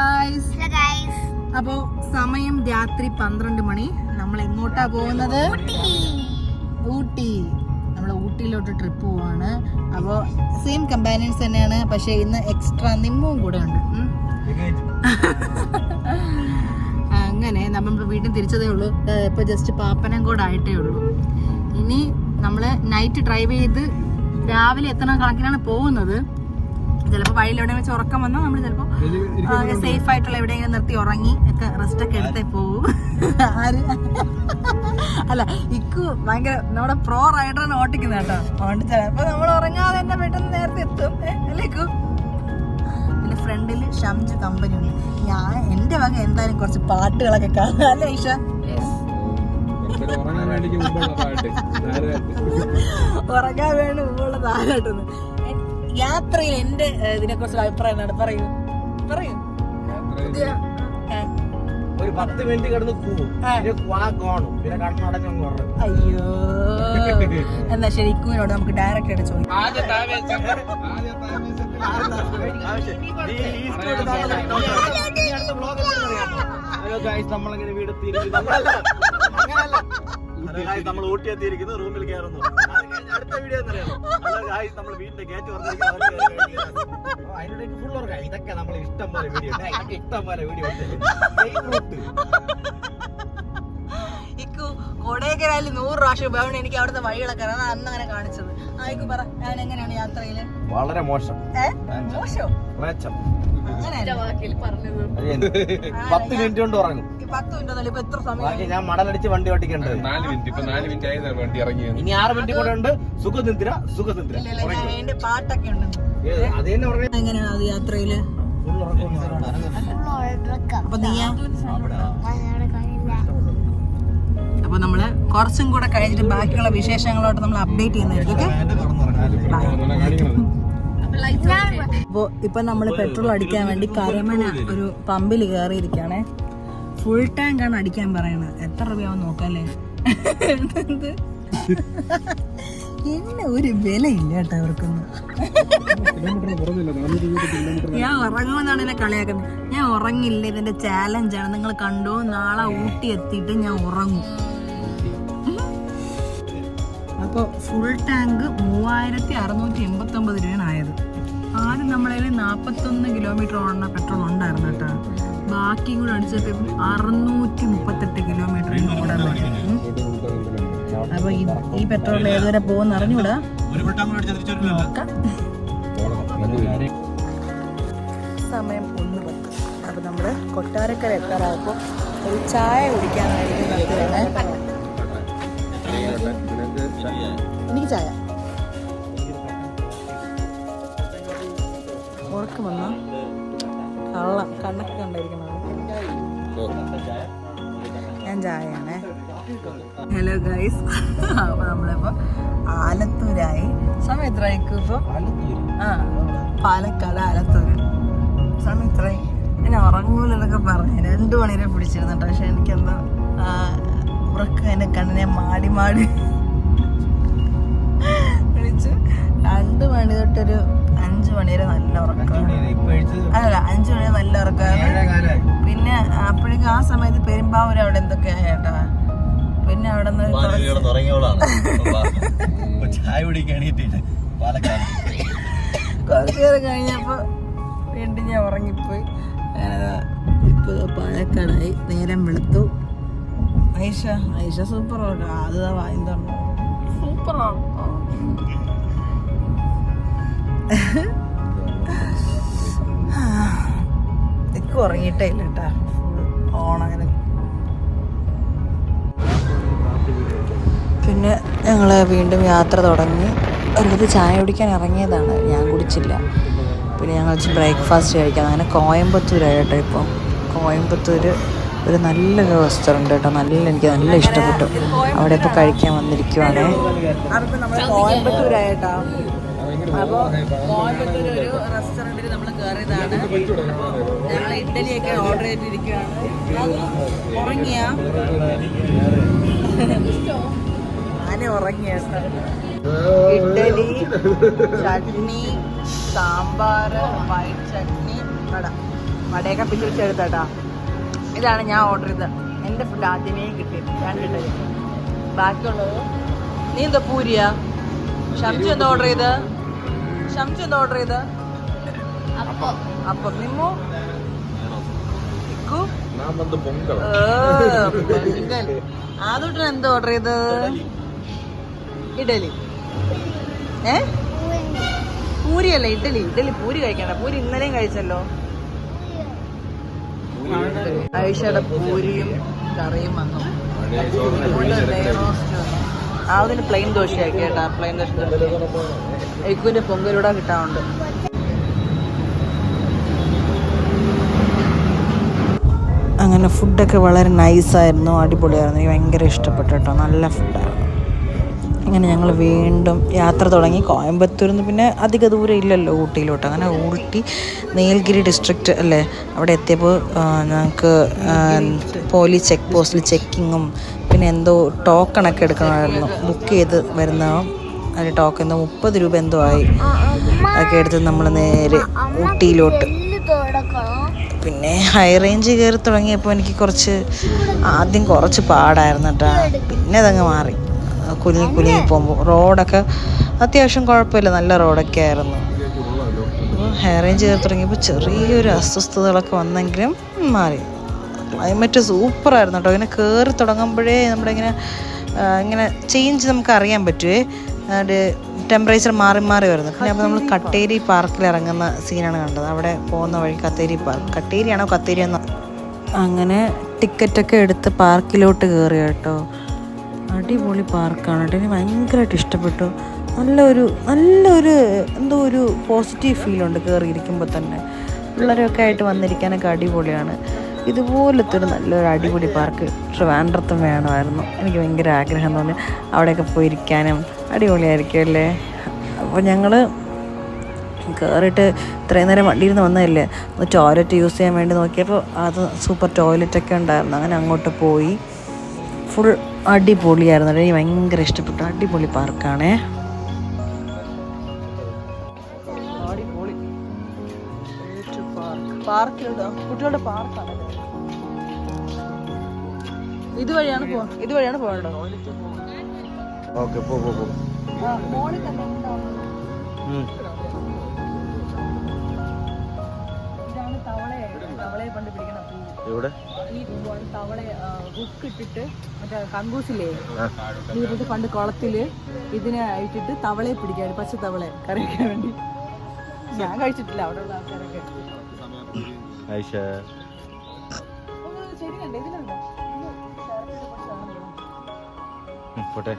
Guys അപ്പോ സമയം രാത്രി പന്ത്രണ്ട് മണി. നമ്മൾ എങ്ങോട്ടാ പോകുന്നത്? ഊട്ടി. നമ്മൾ ഊട്ടിയിലോട്ട് ട്രിപ്പ് പോവാണ്. അപ്പോൾ സെയിം കമ്പാനിയൻസ് തന്നെയാണ്. പക്ഷേ ഇന്ന് എക്സ്ട്രാ നിമ്മും കൂടെ ഉണ്ട്. അങ്ങനെ നമ്മൾ വീട്ടിൽ തിരിച്ചതേ ഉള്ളൂ. ഇപ്പൊ ജസ്റ്റ് പാപ്പനംകോട് ആയിട്ടേ ഉള്ളൂ. ഇനി നമ്മൾ നൈറ്റ് ഡ്രൈവ് ചെയ്ത് രാവിലെ എത്തണ കണക്കിനാണ് പോകുന്നത്. ചിലപ്പോൾ വഴിയിൽ എവിടെയെങ്കിലും വെച്ച് ഉറക്കം വന്നാൽ നമ്മൾ ചിലപ്പോൾ സേഫ് ആയിട്ടുള്ള എവിടെയെങ്കിലും നിർത്തി ഉറങ്ങി ഒക്കെ റെസ്റ്റ് ഒക്കെ എടുത്തേ പോവും. ആര്? അല്ല ഇക്കു ഭയങ്കര നമ്മുടെ പ്രോ റൈഡറാണ് ഓട്ടിക്കുന്നത് കേട്ടോ. അതുകൊണ്ട് ചിലപ്പോൾ നമ്മൾ ഉറങ്ങാതെ തന്നെ പെട്ടെന്ന് നേരത്തെ എത്തും. അല്ലേ ഇക്കു? പിന്നെ ഫ്രണ്ടിൽ ഷംജ് കമ്പനി ഉണ്ട്. ഞാൻ എന്റെ വക എന്തായാലും കുറച്ച് പാട്ടുകളൊക്കെ കാണാം. അല്ലേ ഈഷ ഉറങ്ങാൻ വേണ്ടി മുമ്പുള്ള താരാട്ടുന്നു യാത്രയിൽ എന്റെ ഇതിനെ കുറിച്ച് അഭിപ്രായം എന്താണ്? പറയൂ. പറയൂ. ഒരു പത്ത് മിനിറ്റ് കിടന്ന്. പിന്നെ അയ്യോ. എന്നാ ശരി ഇക്കുവിനോട് നമുക്ക് ഡയറക്റ്റ് ആയിട്ട് ചോദിക്കാം. നമ്മളിങ്ങനെ വീട് നമ്മൾ ഊട്ടി എത്തിയിരിക്കുന്നു റൂമിൽ കയറുന്നു. അത് വീഡിയോ എന്നറിയാമോ നമ്മൾ വീടിന്റെ ഗേറ്റ് അതിനിടയ്ക്ക് ഫുൾ ഇതൊക്കെ നമ്മൾ ഇഷ്ടം പോലെ വീഡിയോ ഇഷ്ടം പോലെ വീഡിയോ ഉണ്ട്. ഇക്കു കൊടൈക്കനാലിൽ നൂറ് പ്രാവശ്യം എനിക്ക് അവിടുത്തെ വഴികളൊക്കെ. അതാണ് അന്ന് അങ്ങനെ കാണിച്ചത്. ആയിക്കു പറ ഞാൻ എങ്ങനെയാണ് യാത്രയിൽ? വളരെ മോശം. മോശം? പത്ത് മിനിറ്റ് കൊണ്ട് ഉറങ്ങും. പത്ത് മിനിറ്റ് ഒന്നല്ല ഇപ്പൊ എത്ര സമയം ഞാൻ മടലടിച്ച് വണ്ടി ഓട്ടിക്കേണ്ടത് നാല് മിനിറ്റ് ഇപ്പൊ നാല് മിനിറ്റ് ആയതാണ് വണ്ടി ഇറങ്ങിയത് ഇനി ആറ് മിനിറ്റ് കൂടെ ഉണ്ട്. സുഖനിദ്ര സുഖനിദ്ര ഇല്ല ഇല്ല ഞാൻ എന്റെ പാട്ടൊക്കെ ഉണ്ട്. ഏത്? അത് തന്നെ ഉറങ്ങി. എങ്ങനെയാണ് അത് യാത്രയിൽ? അപ്പൊ നീയാ അപ്പൊ നമ്മൾ കുറച്ചും കൂടെ കഴിഞ്ഞിട്ട് ബാക്കിയുള്ള വിശേഷങ്ങളോട്ട് നമ്മൾ അപ്ഡേറ്റ് ചെയ്യുന്നതായിരിക്കും അപ്പൊ ഇപ്പൊ നമ്മൾ നമ്മൾ പെട്രോൾ അടിക്കാൻ വേണ്ടി കരമന ഒരു പമ്പിൽ കയറിയിരിക്കുകയാണേ. ഫുൾ ടാങ്ക് ആണ് അടിക്കാൻ പറയണത്. എത്ര രൂപയാവും നോക്കല്ലേ? എന്നെ ഒരു വിലയില്ല കേട്ടോ അവർക്കൊന്നും. ഞാൻ ഉറങ്ങുമെന്നാണ് എന്നെ കളിയാക്കുന്നത്. ഞാൻ ഉറങ്ങില്ല ഇതിന്റെ ചാലഞ്ചാണ് നിങ്ങൾ കണ്ടോ? നാളെ ഊട്ടി എത്തിയിട്ട് ഞാൻ ഉറങ്ങും. അപ്പോൾ ഫുൾ ടാങ്ക് മൂവായിരത്തി അറുന്നൂറ്റി എൺപത്തി ഒമ്പത് രൂപയാണ് ആയത്. ആദ്യം നമ്മളതിൽ നാൽപ്പത്തൊന്ന് കിലോമീറ്റർ ഓടുന്ന പെട്രോൾ ഉണ്ടായിരുന്നു കേട്ടോ. ബാക്കി കൂടെ അടിച്ചപ്പോൾ അറുന്നൂറ്റി മുപ്പത്തെട്ട് കിലോമീറ്റർ ഓടാൻ പറ്റും അപ്പോൾ ഈ പെട്രോൾ ഏതുവരെ പോകുമെന്ന് അറിഞ്ഞൂടാ നോക്കാം. സമയം ഒന്ന് പത്ത്. അപ്പോൾ നമ്മൾ കൊട്ടാരക്കര എത്താറാകുമ്പോ ഒരു ചായ കുടിക്കാനായിട്ട് നിർത്തുകയാണ് എനിക്ക് ചായ. ഉറക്കം വന്ന? കള്ള കണ്ണൊക്കെ കണ്ടായിരിക്കണം ഞാൻ ചായയാണേ. ഹലോ ഗൈസ് അപ്പോൾ നമ്മളിപ്പോൾ ആലത്തൂരായി. സമയം എത്രയായിരിക്കും ഇപ്പോൾ ആ പാലക്കാട് ആലത്തൂര്. സമയം എത്രയായി ഞാൻ ഉറങ്ങൂലെന്നൊക്കെ പറഞ്ഞു. രണ്ടു മണിവരെ പിടിച്ചിരുന്നുണ്ട് പക്ഷെ എനിക്കെന്തോ ഉറക്കം എന്നെ കണ്ണിനെ മാടി മാടി. വിളിച്ചു. രണ്ട് മണി തൊട്ടൊരു അഞ്ചു മണി വരെ നല്ല ഉറക്കമാണ് അല്ല അഞ്ചു മണി നല്ല ഉറക്കമാണ് പിന്നെ അപ്പോഴേക്കും ആ സമയത്ത് പെരുമ്പാവൂർ അവിടെ എന്തൊക്കെയാ ചേട്ടാ? പിന്നെ അവിടെ കുറച്ച് നേരം കഴിഞ്ഞപ്പോ വീണ്ടും ഞാൻ ഉറങ്ങിപ്പോയി. ഇപ്പൊ പാലക്കാടായി നേരം വെളുത്തു. ഐഷ. ഐഷ സൂപ്പർ അത് വായുന്താണ് സൂപ്പറാണ് ഇക്ക് ഉറങ്ങിയിട്ടേ ഇല്ല കേട്ടാ. ഓണങ്ങനെ പിന്നെ ഞങ്ങൾ വീണ്ടും യാത്ര തുടങ്ങി. ഒരിടത്ത് ചായ കുടിക്കാൻ ഇറങ്ങിയതാണ്. ഞാൻ കുടിച്ചില്ല. പിന്നെ ഞങ്ങൾ ബ്രേക്ക്ഫാസ്റ്റ് കഴിക്കാം. അങ്ങനെ കോയമ്പത്തൂരായി കേട്ടോ ഇപ്പം. കോയമ്പത്തൂർ ഒരു നല്ലൊരു റെസ്റ്റോറന്റ് കേട്ടോ. നല്ല എനിക്ക് നല്ല ഇഷ്ടപ്പെട്ടു. അവിടെ ഇപ്പോൾ കഴിക്കാൻ വന്നിരിക്കുവാണ്. കോയമ്പത്തൂരായിട്ടോ അപ്പോൾ കോയമ്പത്തൂർ ഒരു റെസ്റ്റോറന്റിൽ നമ്മൾ കയറിയതാണ് ഞങ്ങൾ ഇഡ്ഡലിയൊക്കെ ഓർഡർ ചെയ്തിരിക്കുകയാണ്. ഉറങ്ങിയാ? ആന ഉറങ്ങിയ. ഇഡ്ഡലി ചട്നി സാമ്പാർ വൈറ്റ് ചട്നി വട. വടയൊക്കെ പിടിച്ചെടുത്താട്ടാ ഇതാണ് ഞാൻ ഓർഡർ ചെയ്തത്. എന്റെ ഫുഡ് ആദ്യമേ കിട്ടി ഞാൻ ഇഡലി ബാക്കിയുള്ളത് നീ എന്താ പൂരിയാ? ഷംജു എന്താ ഓർഡർ ചെയ്ത് ഷംജു എന്താ ഓർഡർ ചെയ്ത്? അപ്പം. നിമ്മു? വന്ന് ആദ്യം എന്താ ഓർഡർ ചെയ്തത് ഇഡലി. ഏ? പൂരിയല്ല ഇഡലി. ഇഡലി പൂരി കഴിക്കണ്ട. പൂരി ഇന്നലെയും കഴിച്ചല്ലോ. ഐഷയുടെ പൂരിയും കറിയും വന്നു. അതിന് പ്ലെയിൻ ദോശയാക്കി കേട്ടോ. പ്ലെയിൻ ദോശ എക്കുവിന്റെ പൊങ്കലൂടെ കിട്ടാറുണ്ട്. അങ്ങനെ ഫുഡൊക്കെ വളരെ നൈസായിരുന്നു അടിപൊളിയായിരുന്നു. എനിക്ക് ഭയങ്കര ഇഷ്ടപ്പെട്ടു കേട്ടോ. നല്ല ഫുഡായിരുന്നു അങ്ങനെ ഞങ്ങൾ വീണ്ടും യാത്ര തുടങ്ങി. കോയമ്പത്തൂരിൽ നിന്ന് പിന്നെ അധിക ദൂരം ഇല്ലല്ലോ ഊട്ടിയിലോട്ട്. അങ്ങനെ ഊട്ടി നീൽഗിരി ഡിസ്ട്രിക്റ്റ് അല്ലേ? അവിടെ എത്തിയപ്പോൾ ഞങ്ങൾക്ക് പോലീസ് ചെക്ക് പോസ്റ്റിൽ ചെക്കിങ്ങും പിന്നെ എന്തോ ടോക്കണൊക്കെ എടുക്കണമായിരുന്നു. ബുക്ക് ചെയ്ത് വരുന്ന അതിന്റെ ടോക്കൺ എന്തോ മുപ്പത് രൂപ എന്തോ ആയി. അതൊക്കെ എടുത്ത് നമ്മൾ നേരെ ഊട്ടിയിലോട്ട്. പിന്നെ ഹൈ റേഞ്ച് കയറി തുടങ്ങിയപ്പോൾ എനിക്ക് കുറച്ച് ആദ്യം കുറച്ച് പാടായിരുന്നു കേട്ടോ. പിന്നെ അതങ്ങ് മാറി. കുലുങ്ങി കുലുങ്ങി പോകുമ്പോൾ. റോഡൊക്കെ അത്യാവശ്യം കുഴപ്പമില്ല. നല്ല റോഡൊക്കെ ആയിരുന്നു. അപ്പോൾ ഹൈ റേഞ്ച് കയറി തുടങ്ങിയപ്പോൾ ചെറിയൊരു അസ്വസ്ഥതകളൊക്കെ വന്നെങ്കിലും മാറി. ക്ലൈമറ്റ് സൂപ്പറായിരുന്നു കേട്ടോ. ഇങ്ങനെ കയറി തുടങ്ങുമ്പോഴേ നമ്മുടെ ഇങ്ങനെ ഇങ്ങനെ ചേഞ്ച് നമുക്ക് അറിയാൻ പറ്റുമേ ടെമ്പറേച്ചർ മാറി മാറി വരുന്നു. പിന്നെ അപ്പോൾ നമ്മൾ കട്ടേരി പാർക്കിൽ ഇറങ്ങുന്ന സീനാണ് കണ്ടത്. അവിടെ പോകുന്ന വഴി കത്തേരി പാർക്ക് കട്ടേരിയാണോ കത്തേരി എന്നോ? അങ്ങനെ ടിക്കറ്റൊക്കെ എടുത്ത് പാർക്കിലോട്ട് കയറി കേട്ടോ. അടിപൊളി പാർക്കാണ് കേട്ടോ. എനിക്ക് ഭയങ്കരമായിട്ട് ഇഷ്ടപ്പെട്ടു. നല്ലൊരു നല്ലൊരു എന്തോ ഒരു പോസിറ്റീവ് ഫീലുണ്ട് കയറിയിരിക്കുമ്പോൾ തന്നെ. പിള്ളേരൊക്കെ ആയിട്ട് വന്നിരിക്കാനൊക്കെ അടിപൊളിയാണ്. ഇതുപോലത്തെ ഒരു നല്ലൊരു അടിപൊളി പാർക്ക് ട്രിവാൻഡ്രത്തും വേണമായിരുന്നു. എനിക്ക് ഭയങ്കര ആഗ്രഹം തോന്നി. അവിടെയൊക്കെ പോയിരിക്കാനും അടിപൊളിയായിരിക്കും അല്ലേ? അപ്പോൾ ഞങ്ങൾ കയറിയിട്ട് ഇത്രയും നേരം വണ്ടിയിൽ നിന്ന് വന്നതല്ലേ? ഒന്ന് ടോയ്ലറ്റ് യൂസ് ചെയ്യാൻ വേണ്ടി നോക്കിയപ്പോൾ അത് സൂപ്പർ ടോയ്ലറ്റൊക്കെ ഉണ്ടായിരുന്നു. അങ്ങനെ അങ്ങോട്ട് പോയി. ഫുൾ അടിപൊളിയായിരുന്നു. എനിക്ക് ഭയങ്കര ഇഷ്ടപ്പെട്ടു. അടിപൊളി പാർക്കാണേ. പാർക്കിലുണ്ട്? കുട്ടികളുടെ പാർക്കാണ്. ഇതുവഴിയാണ് ഇതുവഴിയാണ് പോകേണ്ടത് ഓക്കെ പോ പോ പോ. ഉം. ഇതാണ് തവളയെ തവളയെ പണ്ട് പിടിക്കണ പൂ എവിടെ ഈ തവളെ ഹുക്ക് ഇട്ടിട്ട് മറ്റേ കങ്കൂസില്ലേ? പണ്ട് കുളത്തിൽ ഇതിനെ ഇട്ടിട്ട് തവളയെ പിടിക്കാൻ പച്ച തവളെ കറി വെക്കാൻ വേണ്ടി. ഞാൻ കഴിച്ചിട്ടില്ല അവിടെ ഉള്ള ആൾക്കാരൊക്കെ. പോട്ടെ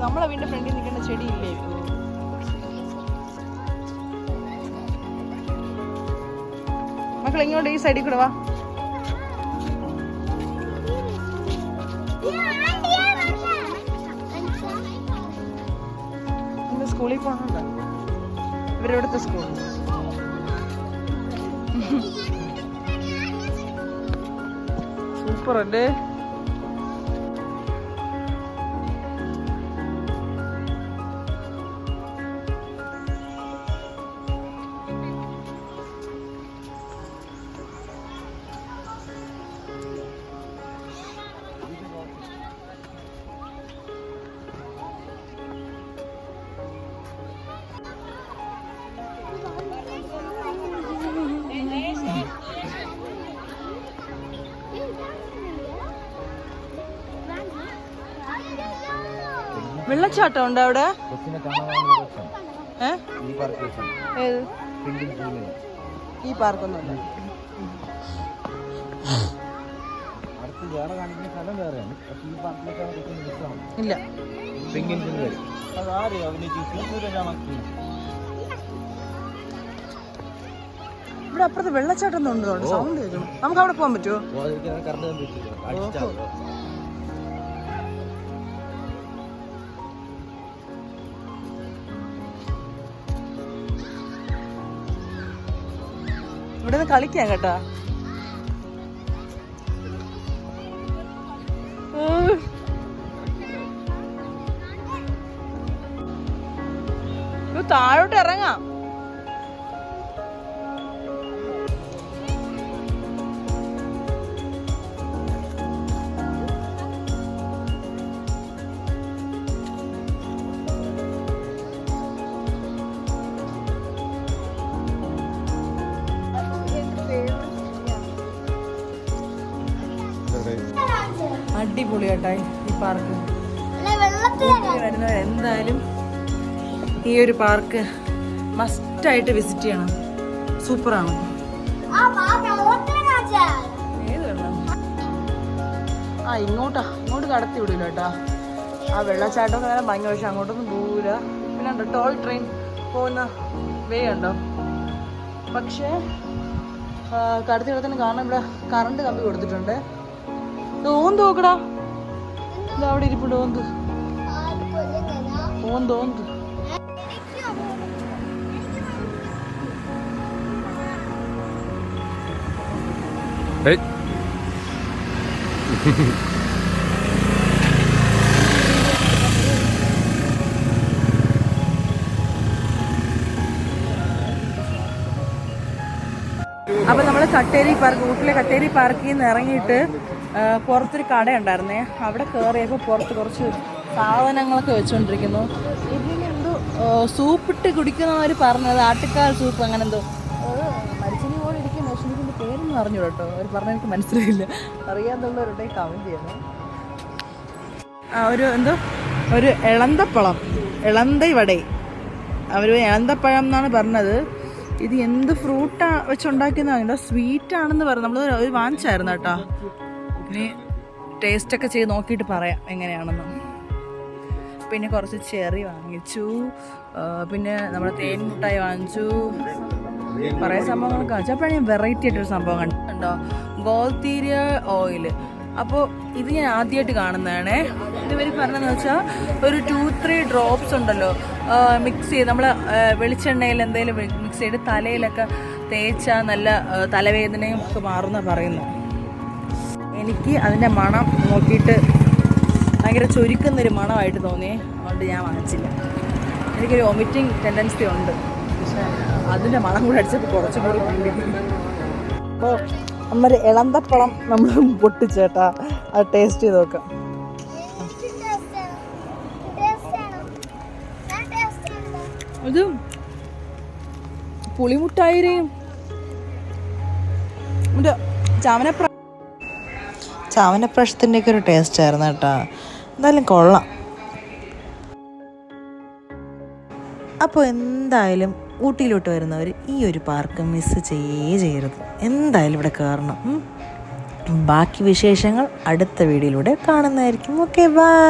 ഇക്കോ, നമ്മളെ വീടിന്റെ ഫ്രണ്ടിൽ നിൽക്കുന്ന ചെടി ഇല്ലേ? മക്കൾ ഇങ്ങോട്ട് ഈ സൈഡിൽ കൂടെ വാ. സ്കൂളിൽ പോകണുണ്ടോ ഇവരവിടുത്തെ സ്കൂൾ? സൂപ്പർ അല്ലേ പക്ഷേ ഉണ്ട് അവിടെ? ഈ ഇല്ല. പെങ്കിൻ അതാരെയും ഇവിടെ അപ്പുറത്ത് വെള്ളച്ചാട്ടം ഉണ്ട്? സൗണ്ട് കേൾക്കണം. നമുക്ക് അവിടെ പോകാൻ പറ്റുമോ? ഇവിടെ നിന്ന് കളിക്കാം കേട്ടോ. താഴോട്ട് ഇറങ്ങാം. അടിപൊളിയാട്ടായി ഈ പാർക്ക്. വരുന്നവർ എന്തായാലും ഈ ഒരു പാർക്ക് മസ്റ്റായിട്ട് വിസിറ്റ് ചെയ്യണം. സൂപ്പറാണ്. ഏത് വെള്ളം? ആ ഇങ്ങോട്ടാ. ഇങ്ങോട്ട് കടത്തി വിടില്ല കേട്ടാ. ആ വെള്ളച്ചാട്ടമൊക്കെ നല്ല ഭയങ്കര പക്ഷെ അങ്ങോട്ടൊന്നും പോവില്ല പിന്നെ ഉണ്ടോ ടോൾ ട്രെയിൻ പോകുന്ന വേ ഉണ്ടോ പക്ഷേ കടത്തി വിടത്തിന് കാരണം ഇവിടെ കറണ്ട് കമ്പി കൊടുത്തിട്ടുണ്ട്. ഓന്ത് നോക്കടാ ഇത് അവിടെ ഇരിപ്പുണ്ട് ഓന്ത്. ഓന്ത് ഓന്ത് ഏയ്. അപ്പോൾ നമ്മൾ കട്ടേരി പാർക്ക് ഊട്ടിലെ കട്ടേരി പാർക്കിൽ നിന്ന് ഇറങ്ങിയിട്ട് പുറത്തൊരു കടയുണ്ടായിരുന്നേ. അവിടെ കയറിയപ്പോൾ പുറത്ത് കുറച്ച് സാധനങ്ങളൊക്കെ വെച്ചുകൊണ്ടിരിക്കുന്നു ഇതിന് എന്തോ ആ, സൂപ്പിട്ട് കുടിക്കുന്നവർ പറഞ്ഞത്. ആട്ടുക്കാൽ സൂപ്പ് അങ്ങനെ എന്തോ. മരിച്ചിനി പോലെ ഇരിക്കുന്ന പക്ഷേ പേരൊന്നും അറിഞ്ഞു കേട്ടോ. അവർ പറഞ്ഞ എനിക്ക് മനസ്സിലായില്ല. അറിയാന്നുള്ളവരുടെ കമന്റ് ചെയ്യണം. ഒരു എന്തോ ഒരു ഇളന്തപ്പഴം ഇളന്തൈ വടൈ. അവർ ഇളന്തപ്പഴം എന്നാണ് പറഞ്ഞത്. ഇത് എന്ത് ഫ്രൂട്ടാ വെച്ചുണ്ടാക്കുന്നതോ സ്വീറ്റ് ആണെന്ന് പറഞ്ഞു നമ്മൾ ഒരു വാങ്ങിച്ചായിരുന്നു കേട്ടോ. ഇനി ടേസ്റ്റ് ഒക്കെ ചെയ്ത് നോക്കിയിട്ട് പറയാം എങ്ങനെയാണെന്ന്. പിന്നെ കുറച്ച് ചെറി വാങ്ങിച്ചു. പിന്നെ നമ്മുടെ തേൻ മുട്ടായി വാങ്ങിച്ചു. കുറേ സംഭവങ്ങളൊക്കെ വാങ്ങിച്ചു. അപ്പോഴാണ് ഞാൻ വെറൈറ്റി ആയിട്ടൊരു സംഭവം കണ്ടിട്ടുണ്ടോ ഗോൾത്തീരിയ ഓയിൽ അപ്പോൾ ഇത് ഞാൻ ആദ്യമായിട്ട് കാണുന്നതാണേ. ഇവർ പറഞ്ഞതെന്ന് വെച്ചാൽ ഒരു ടു ത്രീ ഡ്രോപ്സ് ഉണ്ടല്ലോ. മിക്സ് ചെയ്ത് നമ്മൾ വെളിച്ചെണ്ണയിൽ എന്തെങ്കിലും മിക്സ് ചെയ്ത് തലയിലൊക്കെ തേച്ചാൽ നല്ല തലവേദനയും ഒക്കെ മാറുന്ന പറയുന്നു. എനിക്ക് അതിന്റെ മണം നോക്കിയിട്ട് ഭയങ്കര ചുരുക്കുന്നൊരു മണമായിട്ട് തോന്നി അതുകൊണ്ട് ഞാൻ വാങ്ങിച്ചില്ല. എനിക്കൊരു വൊമിറ്റിംഗ് ടെൻഡൻസി ഉണ്ട്. പക്ഷേ അതിന്റെ മണം കൂടെ അടിച്ചപ്പോൾ കുറച്ചും കൂടി കൂടി അപ്പോൾ നമ്മൾ ഇളന്തപ്പഴം നമ്മൾ പൊട്ടിച്ചേട്ടാ. അത് ടേസ്റ്റ് ചെയ്ത് നോക്കാം. ഇത് പുളിമുട്ടായിരയും ചാവനപ്ര ചാവനപ്രാശത്തിന്റെ ഒക്കെ ഒരു ടേസ്റ്റ് ആയിരുന്നു കേട്ടോ. എന്തായാലും കൊള്ളാം. അപ്പോൾ എന്തായാലും ഊട്ടിയിലോട്ട് വരുന്നവർ ഈ ഒരു പാർക്ക് മിസ് ചെയ്യേ ചെയ്യരുത്. എന്തായാലും ഇവിടെ കയറണം ബാക്കി വിശേഷങ്ങൾ അടുത്ത വീഡിയോയിലൂടെ കാണുന്നതായിരിക്കും. Okay bye